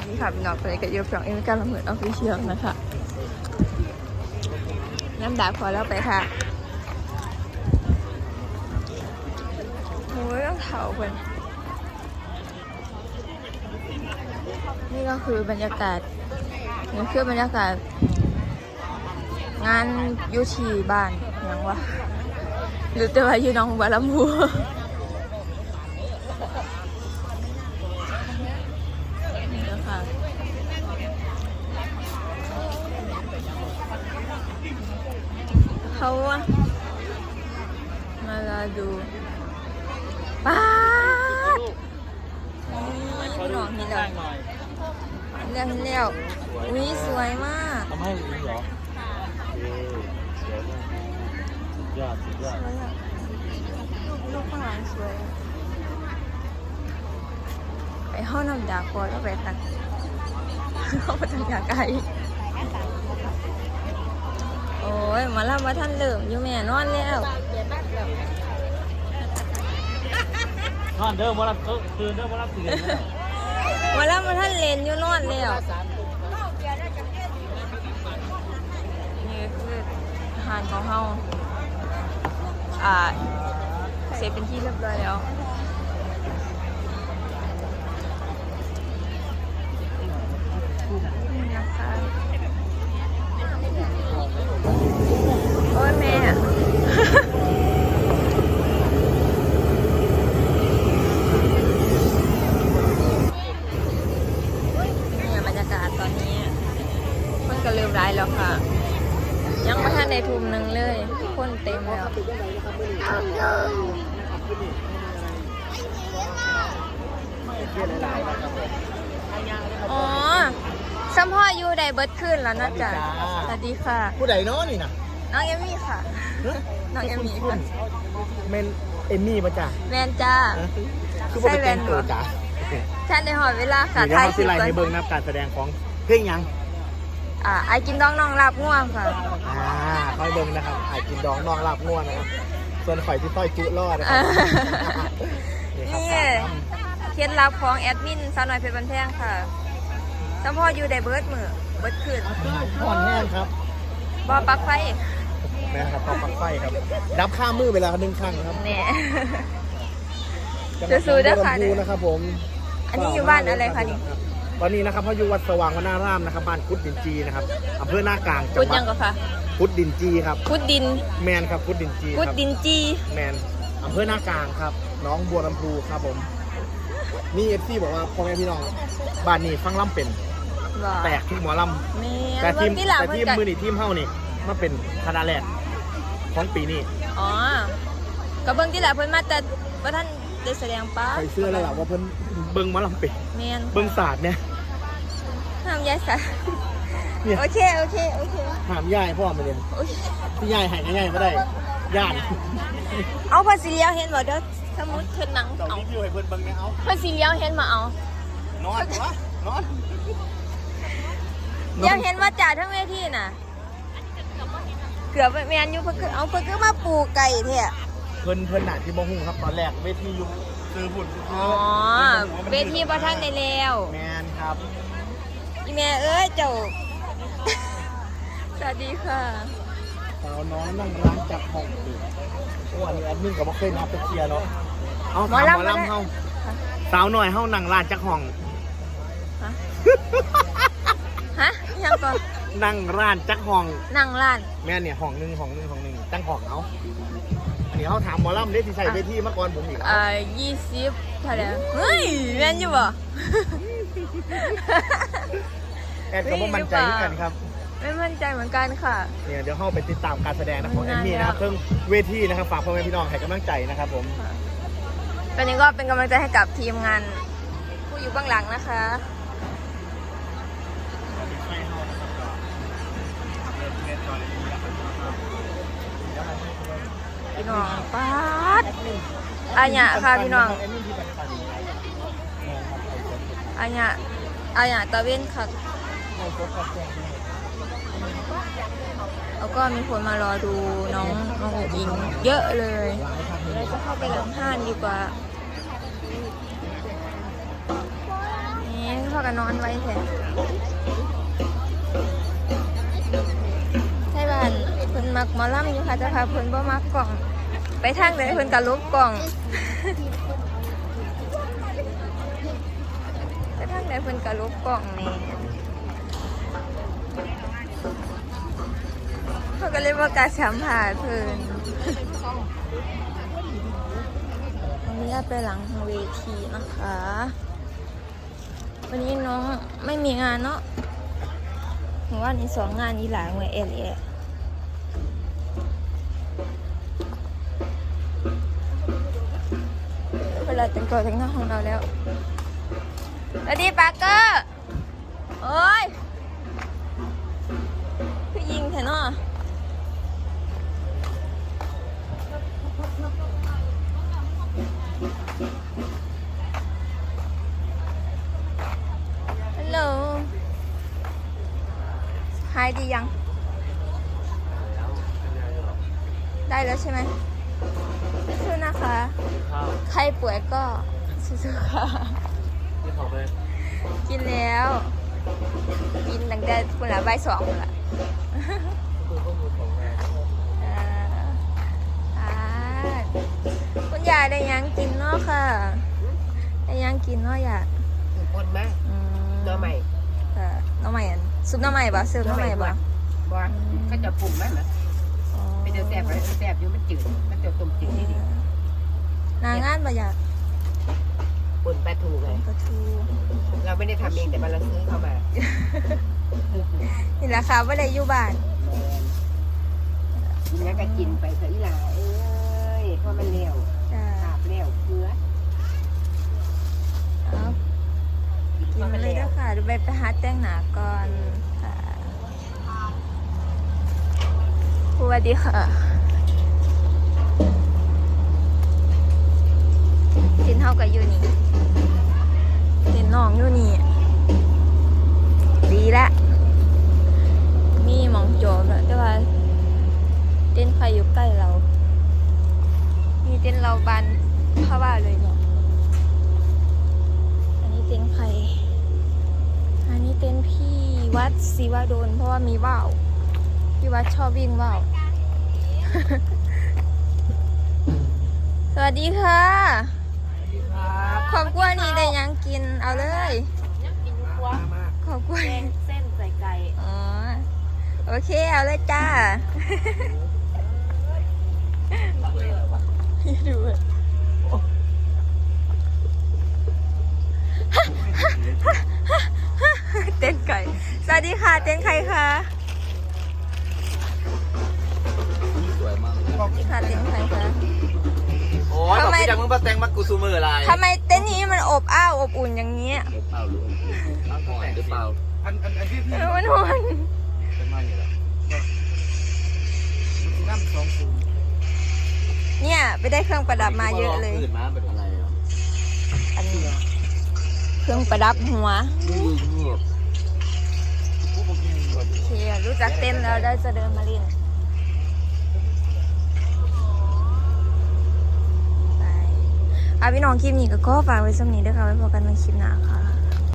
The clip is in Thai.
วัสดีค่ะพี่น้องเป็นกับยูฟองเอ็มการละเมิดออฟฟิเชียลนะคะน้ำดาพอแล้วไปค่ะโอ้ยต้องเถาคนนี่ก็คือบรรยากาศนี่คือบรรยากาศ งานยุทีบ้านย่างวะหรือแต่ว่าอยู่น้องบัวลำพู เขาอะมารอดูป้าดนี่พี่น้องเห็นแล้วเรื่องเลี้ยวอุ้ยสวยมากทำให้อุ้งเหรอเออสวยมากสุดยอดสุดยอดสวยอะลูกลูกข้างหลังสวย ไปห้องน้ำดาคอยก็ไปตักเข้าไปทางยาไก่โอ้ย หมาล่ามาท่านเริ่มอยู่แม่นอนแล้ว นอนเด้อมารับตื่นเด้อมารับตื่นแล้วหมาล่ามาท่านเลนอยู่นอนแล้วนี่คืออาหารของเฮาอ่าเสร็จเป็นที่เรียบร้อยแล้วนี่นะคะ โอ้ยแม่ นี่บรรยากาศตอนนี้คนก็เริ่มร้ายแล้วค่ะ ยังไม่ทันในทุ่มหนึ่งเลย คนเต็มแล้ว อ๋อ สัมพ่ออยู่ใดเบิร์ดขึ้นแล้วนะจ๊ะสวัสดีค่ะ ผู้ใดเนาะนี่นะน้องเอมี่ค่ะ น้องเอมี่ค่ะเมนเอมมี่ปะจ๊ะแมนจ้าคือว่าเป็นใช่แว่แต่นงเหรตัวอจ้ะท่านในหอเวลาค่ะเดี๋ยวท้ายเขาคสิลิปไลก่อนให้เบิ่งนับการแสดงของเพลงหยังอ่าไอกินดองน้องรับง่วงค่ะอ่าเขาให้เบิ่งนะครับไอ้กินดองนองหลับง่วงนะครับส่วนข่อยที่ต้อยจุรอดนะครัอ่านี่นี่ครับเคล็ดลับของแอดมินสาวน้อยเพชรบันแพงค่ะ สัมพ่ออยู่ใดเบิร์ดมือเบิร์ดขึ้นผ่อนแห้งครับบอปลักไฟนะครับต่อปักไฟครับดับข้ามมือไปแล้วหนึ่งครั้งครับแน่จังหวัดสู้ๆด้วยค่ะหนองบัวลำพูนะครับ ผม อันนี้อยู่บ้านอะไรคะนี่ตอนนี้นะครับเขาอยู่วัดสว่างวนารามนะครับบ้านคุดดินจีนะครับอำเภอหน้ากลางจัพุดงหวัยังดก็ค่ะคุดดินจีครับพุดดินแมนครับคุดดินจีคพุดรับดินจีแมนอำเภอหน้ากลางครับน้องบัวลำพูครับผมนี่เอฟซีบอกว่าพ่อแม่พี่น้องบ้านนี้ฟังล่ำเป็น ว่าแตกทุกหมอลแม่ำ แต่ทีมที่หลังแต่เพิ่ทีนมกันมือนี่ทีมเฮ้านี่มาเป็นคณะแรกของปีนี้อ๋อ ก็เบิ่งที่หลังเพิ่นมาแต่ว่าท่านได้แสดงป้าใส่เสื้อแล้วล่ะว่าเพิ่นเบิ้งหมอลำเป็นแม่นเบิ้งศาสตร์เนี่ย ห้ามย้ายสายเนี่ย โอเค โอเค โอเคถามยายพ่อมาเรียนโอ้ยพี่ยายหายง่ายๆก็ได้ญาติเอาภาษีเลี้ยวเห็นบ่เด้อสมมุติเพิ่นหนังเจ้าเอารีวิวให้เพิ่นเบิ่งเนี่ยเอา ภาษีเลี้ยวเห็นมาเอา นอนวะนอน เลี้ยวเห็นว่าจ่าทั้งเวทีน่ะ เกือบแม่นอยู่เพิ่นคือเอาเพิ่นคือมาปลูกไก่แท้เพิ่นเพิ่นหนาที่บ่ฮู้ครับตอนแรกเวทีอยู่คือหุ่นคืออ๋อเวทีบ่ทันได้แล้วแมนครับอีแม่เอ้ยเจ้าสวัสดีค่ะสาวน้อยนั่งร้านจับห้องตื่นโอ้อันนี้แอดมินก็บ่เคยนับไปเคลียร์เนาะเอาถามหมอลำเฮาสาวหน่อยเฮานั่งร้านจักห้องฮะฮะอิห ยังก่อนนั่งร้านจักห้อง นั่งร้าน แม่เนี่ยห้องหนึงห้องหนึงห้องหนึงจังห้องเอาอันนี้เฮาถามหมอลำเด้ที่ใช้เวทีมาก่อนผมอีกเอ่อยี่สิบเท่าไหร่เฮ้ยแม่นอยู่บ่แอดก็บ่มั่นใจเหมือนกันครับ ไม่มั่นใจเหมือนกันค่ะเนี่ยเดี๋ยวเข้าไปติดตามการแสดงนะของแอนั่มนมี่นะครับแล้วเพิ่งเวทีนะครับฝากพ่อแม่พี่น้องให้กำลังใจนะครับผมตอนนี้ก็เป็นกำลังใจให้กับทีมงานผู้อยู่เบื้องหลังนะคะ พี่น้องป๊าดอาญะค่ะพี่น้องอาญะอาญะตะเวนค่ะแล้วก็มีคนมารอดูน้องน้องอุ๋งอิงเยอะเลยเราจะเข้าไปหลังห้านดีกว่า นี่เข้ากันนอนไว้แท้ให้ มักหมอลำอยู่ค่ะแต่พาเพิ่นบ่มักกล่อง ไปทางใดเพิ่นก็ลบกล่อง ไปทางใดเพิ่นก็ลบกล่องนี่เขาก็เลยบ่กล้าสัมภาษณ์เพิ่นวันนี้เราไปหลังเวทีนะคะ วันนี้น้องไม่มีงานเนาะผมว่านี่สองงานนี้หลายเมื่อเอลเอ เวลาแต่งตัวแต่งหน้าของเราแล้วสวัสดีปาร์เกอร์โอ้ยพี่ยิงแทนเนาะฮัลโหลหายดียัง ได้แล้วใช่ไหมสู้ๆนะคะ ข้าวใครป่วยก็สู้ๆค่ะ ที่เขาไปกินแล้ว กินตั้งแต่เวลาบ่ายสองพุ่นละคือข้อมูลของงานเอ่ออ่าคุณยายได้ยังกินเนาะค่ะ ได้ยังกินเนาะอยากถึงคนมากอืมน้อใหม่ค่ะน้องใหม่อันซุปน้องใหม่ปะซุปน้องใหม่ปะบอก็จะปรุงมันนะเป็นจะแซ่บไปแซ่บอยู่มันจืดมันจะต้มจืดนิด นางงานประหยัดๆปนปลาทูไงปลาทูเราไม่ได้ทำเองแต่มันเราซื้อเข้ามานี่แหละค่ะว่าได้อยู่บ้านกินแล้วก็กินไปเถอะอีหลาเอ้ยเพราะมันเลี้ยวจ้าขาบเลี้ยวเกลือเอากินมาเลยเด้อค่ะดูไปไปหาแต่งหนาก่อนค่ะสวัสดีค่ะ กินเท่ากับอยู่นี่กินน้องอยู่นี่ ดีละมีหมองโจมแล้วแต่ว่า เต้นไฟอยู่ใกล้เรา มีเต้นเราบานเข้าบ้านเลยเนาะอันนี้เต็นท์ใครอันนี้เต็นท์พี่วัดศิวดลเพราะว่ามีว่าวพี่วัดชอบวิ่งว่าวสวัสดีค่ะครับ ขอบกล้วยนี่ได้ยังกินเอาเลยกินกัวขอบกล้วยแกงเส้นใส่ไก่อ๋อโอเคเอาเลยจ้าดูอะเต้นไก่สวัสดีค่ะ เต้นใครคะ กูซูมืออะไรทำไมเต้นนี้มันอบอ้าวอบอุ่นอย่างเงี้ยเปล่าหรืออ่อนหรือเปล่าอันอันอันที่พี่เออมันหวนเป็นมาอยู่แล้วน้ำสองศูนย์เนี่ยไปได้เครื่องประดับมาเยอะเลยตื่นมาเป็นอะไรอะอันนี้เครื่องประดับหัวนี่เงียบผู้ปกครองแบบโอเครู้จักเต้นแล้วได้จะเดินมาเล่นไปเอะพี่น้องคลิปนี้ก็ขอฝากไว้สำนี้ด้วยค่ะไว้พบกันในคลิปหน้าค่ะ